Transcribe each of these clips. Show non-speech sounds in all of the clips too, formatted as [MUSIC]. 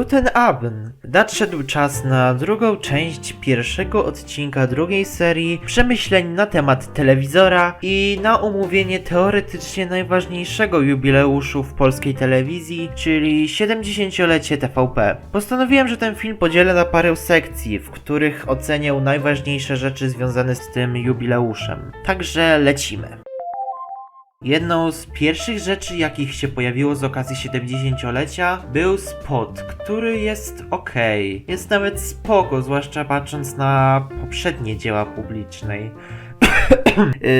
Guten Abend! Nadszedł czas na drugą część pierwszego odcinka drugiej serii przemyśleń na temat telewizora i na omówienie teoretycznie najważniejszego jubileuszu w polskiej telewizji, czyli 70-lecie TVP. Postanowiłem, że ten film podzielę na parę sekcji, w których ocenię najważniejsze rzeczy związane z tym jubileuszem. Także lecimy. Jedną z pierwszych rzeczy, jakich się pojawiło z okazji 70-lecia, był spot, który jest ok. Jest nawet spoko, zwłaszcza patrząc na poprzednie dzieła publicznej. [COUGHS]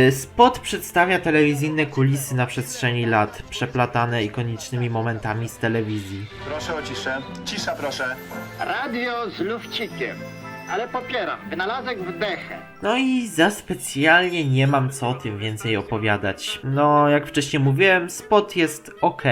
Y, Spot przedstawia telewizyjne kulisy na przestrzeni lat, przeplatane ikonicznymi momentami z telewizji. Proszę o ciszę. Cisza, proszę. Radio z lufcikiem. Ale popieram. Wynalazek w dechę. No i za specjalnie nie mam co o tym więcej opowiadać. No, jak wcześniej mówiłem, spot jest ok.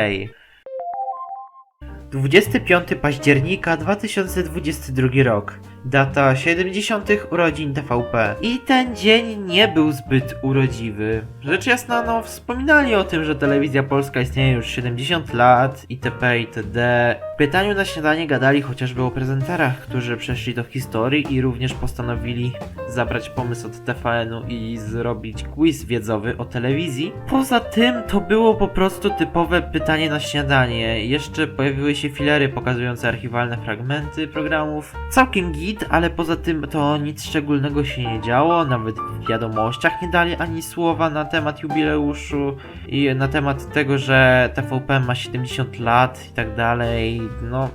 25 października 2022 rok. Data 70. urodzin TVP. I ten dzień nie był zbyt urodziwy. Rzecz jasna, no, wspominali o tym, że telewizja polska istnieje już 70 lat, itp. itd. W pytaniu na śniadanie gadali chociażby o prezenterach, którzy przeszli do historii i również postanowili zabrać pomysł od TVN-u i zrobić quiz wiedzowy o telewizji. Poza tym to było po prostu typowe pytanie na śniadanie. Jeszcze pojawiły się filery pokazujące archiwalne fragmenty programów. Całkiem git, ale poza tym to nic szczególnego się nie działo. Nawet w wiadomościach nie dali ani słowa na temat jubileuszu i na temat tego, że TVP ma 70 lat i tak dalej. No,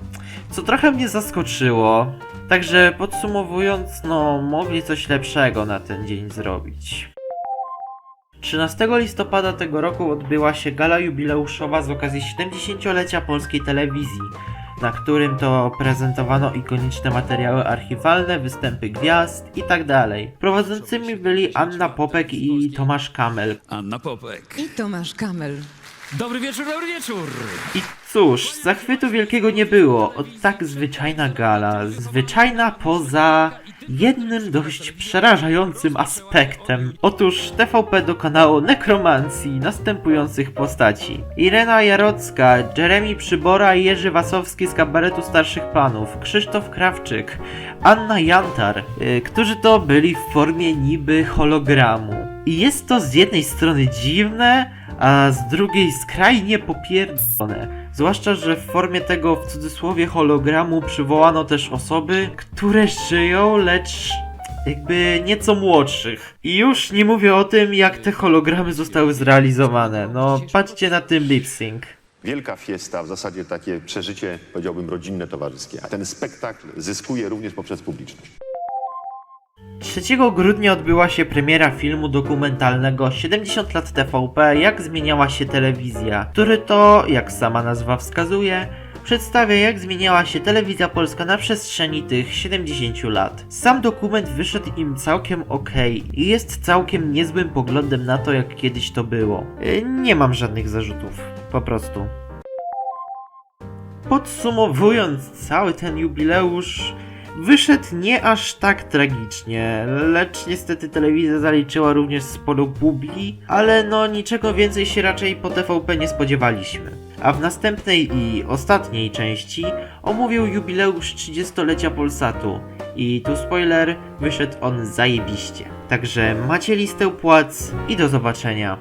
co trochę mnie zaskoczyło. Także podsumowując, no mogli coś lepszego na ten dzień zrobić. 13 listopada tego roku odbyła się gala jubileuszowa z okazji 70-lecia polskiej telewizji, na którym to prezentowano ikoniczne materiały archiwalne, występy gwiazd itd. Prowadzącymi byli Anna Popek i Tomasz Kamel. Anna Popek. I Tomasz Kamel. Dobry wieczór, dobry wieczór! I cóż, zachwytu wielkiego nie było. O tak zwyczajna gala. Zwyczajna poza jednym dość przerażającym aspektem. Otóż TVP dokonało nekromancji następujących postaci. Irena Jarocka, Jeremy Przybora i Jerzy Wasowski z kabaretu Starszych Panów, Krzysztof Krawczyk, Anna Jantar, y, którzy to byli w formie niby hologramu. I jest to z jednej strony dziwne, a z drugiej skrajnie popierdolone. Zwłaszcza, że w formie tego w cudzysłowie hologramu przywołano też osoby, które żyją, lecz jakby nieco młodszych. I już nie mówię o tym, jak te hologramy zostały zrealizowane. No, patrzcie na tym lip sync. Wielka fiesta, w zasadzie takie przeżycie, powiedziałbym, rodzinne, towarzyskie. A ten spektakl zyskuje również poprzez publiczność. 3 grudnia odbyła się premiera filmu dokumentalnego 70 lat TVP Jak zmieniała się telewizja, który to, jak sama nazwa wskazuje, przedstawia jak zmieniała się telewizja polska na przestrzeni tych 70 lat. Sam dokument wyszedł im całkiem ok i jest całkiem niezłym poglądem na to jak kiedyś to było. Y, Nie mam żadnych zarzutów, po prostu. Podsumowując cały ten jubileusz, wyszedł nie aż tak tragicznie, lecz niestety telewizja zaliczyła również sporo bubli, ale no niczego więcej się raczej po TVP nie spodziewaliśmy. A w następnej i ostatniej części omówił jubileusz 30-lecia Polsatu. I tu spoiler, wyszedł on zajebiście. Także macie listę płac i do zobaczenia.